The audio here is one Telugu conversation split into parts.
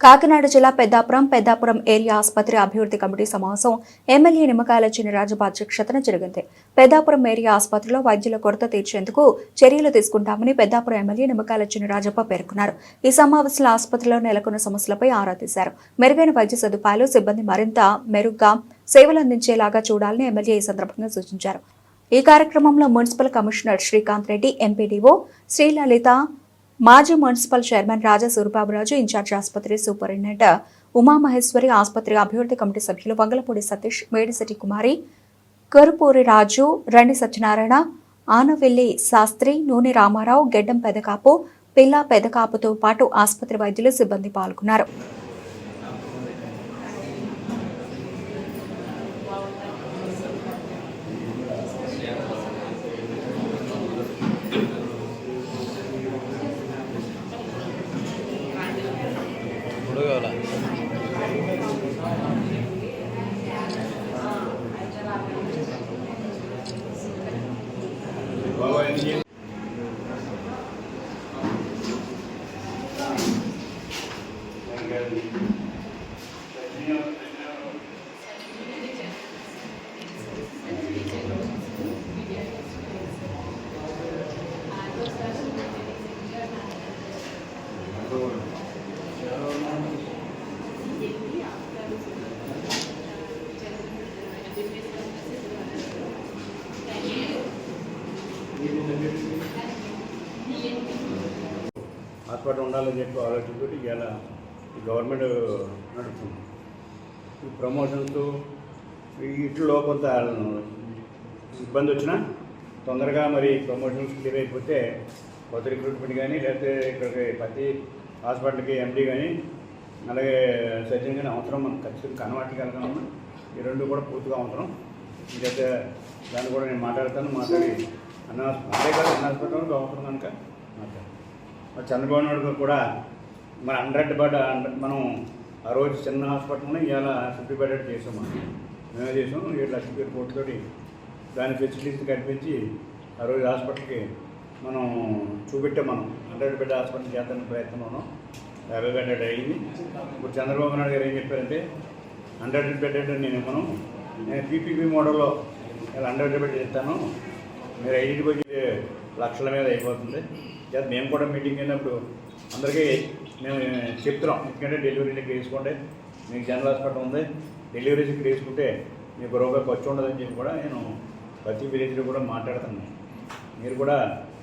కాకినాడ జిల్లా పెద్దాపురం పెద్దాపురం ఏరియా ఆసుపత్రి అభివృద్ధి కమిటీ సమావేశం ఎమ్మెల్యే నిమ్మకాయల చినరాజు అధ్యక్షతన జరిగింది. పెద్దాపురం ఏరియా ఆసుపత్రిలో వైద్యుల కొరత తీర్చేందుకు చర్యలు తీసుకుంటామని పెద్దాపురం ఎమ్మెల్యే నిమ్మకాయల చినరాజప్ప పేర్కొన్నారు. ఈ సమావేశంలో ఆసుపత్రిలో నెలకొన్న సమస్యలపై ఆరా తీశారు. మెరుగైన వైద్య సదుపాయాలు సిబ్బంది మరింత మెరుగ్గా సేవలు అందించేలాగా చూడాలని ఎమ్మెల్యే ఈ సందర్భంగా సూచించారు. ఈ కార్యక్రమంలో municipal commissioner Srikanth Reddy MPDO Srilalitha మాజీ municipal chairman Raja Suribaburaju in charge ఆసుపత్రి సూపరింటెండెంట్ ఉమామహేశ్వరి ఆసుపత్రి అభివృద్ధి కమిటీ సభ్యులు వంగలపూడి సతీష్ మేడిశెట్టి కుమారి కరుపూరి రాజు రండి సత్యనారాయణ ఆనవెల్లి శాస్త్రి నూనె రామారావు గెడ్డం పెదకాపు పిల్ల పెదకాపుతో పాటు ఆసుపత్రి వైద్యులు సిబ్బంది పాల్గొన్నారు. ಹುಡುಗವಲ್ಲ హాస్పిటల్ ఉండాలని చెప్పి ఆలోచనతో ఇవాళ ఈ గవర్నమెంట్ నడుపుతుంది. ఈ ప్రమోషన్స్ ఇట్లో కొంత ఇబ్బంది వచ్చినా తొందరగా మరి ప్రమోషన్స్ క్లియర్ అయిపోతే కొత్త రిక్రూట్మెంట్ కానీ లేకపోతే ఇక్కడికి ప్రతి హాస్పిటల్కి ఎండి కానీ అలాగే సర్జన్ కానీ అవసరం మనకు ఖచ్చితంగా కనబట్టగలగలమ్మా ఈ రెండు కూడా పూర్తిగా అవసరం. ఇంకైతే దాన్ని కూడా నేను మాట్లాడతాను మాట్లాడి అన్న అదే కాదు అన్న హాస్పిటల్ అవసరం కనుక. మరి చంద్రబాబు నాయుడు కూడా మన హండ్రెడ్ బెడ్ మనం ఆ రోజు చిన్న హాస్పిటల్ని ఇవాళ ఫిఫ్టీ బెడెడ్ చేసాం మేమే చేసాం ఏడు లక్షల పేరు కోట్లతోటి దాని ఫెసిలిటీస్ కల్పించి ఆ రోజు హాస్పిటల్కి మనం చూపెట్టాం మనం. హండ్రెడ్ బెడ్ హాస్పిటల్ చేద్దానికి ప్రయత్నం ఉన్నాం యాభై బెడెడ్ అయింది. ఇప్పుడు చంద్రబాబు నాయుడు గారు ఏం చెప్పారంటే హండ్రెడ్ బెడెడ్ నేను మనం నేను పీపీపీ మోడల్లో ఇలా హండ్రెడ్ బెడ్ చేస్తాను. మీరు ఐడెంటిఫై చేసే లక్షల మీద అయిపోతుంది. లేదా మేము కూడా మీటింగ్ అయినప్పుడు అందరికీ మేము చెప్తున్నాం. ఎందుకంటే డెలివరీలు ఇక్కడ వేసుకోండి మీకు జనరల్ హాస్పిటల్ ఉంది. డెలివరీస్ ఇక్కడ వేసుకుంటే మీకు రోగా ఖర్చు ఉండదని చెప్పి కూడా నేను ప్రతి విలేజ్లో కూడా మాట్లాడుతున్నాను. మీరు కూడా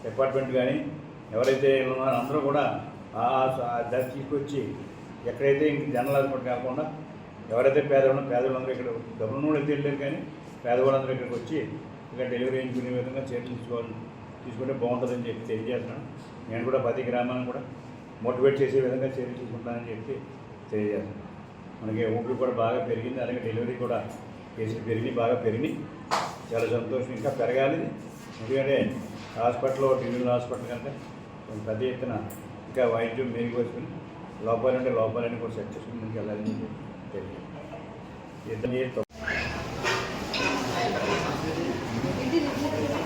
డిపార్ట్మెంట్ కానీ ఎవరైతే ఉన్నారో అందరూ కూడా ఆ తీసుకొచ్చి ఎక్కడైతే ఇంక జనరల్ హాస్పిటల్ కాకుండా ఎవరైతే పేదవాళ్ళు పేదవాళ్ళందరూ ఇక్కడ డబ్బులు కూడా వెళ్ళారు కానీ పేదవాళ్ళందరూ ఇక్కడికి వచ్చి ఇంకా డెలివరీ చేయించుకునే విధంగా చర్యలు తీసుకోవాలి. తీసుకుంటే బాగుంటుందని చెప్పి తెలియజేస్తున్నాను. నేను కూడా ప్రతి గ్రామాన్ని కూడా మోటివేట్ చేసే విధంగా చర్యలు తీసుకుంటానని చెప్పి తెలియజేస్తున్నాను. మనకి ఊపిరి కూడా బాగా పెరిగింది. అలాగే డెలివరీ కూడా కేసులు పెరిగినాయి బాగా పెరిగినాయి చాలా సంతోషం ఇంకా పెరగాలి. ఎందుకంటే హాస్పిటల్లో టీవీ హాస్పిటల్ కంటే కొంచెం పెద్ద ఎత్తున ఇంకా వైద్యం మెరుగుపరుచుకుని లోపాలంటే లోపాలని కూడా సెట్ చేసుకుని ముందుకు వెళ్ళాలని చెప్పి తెలియదు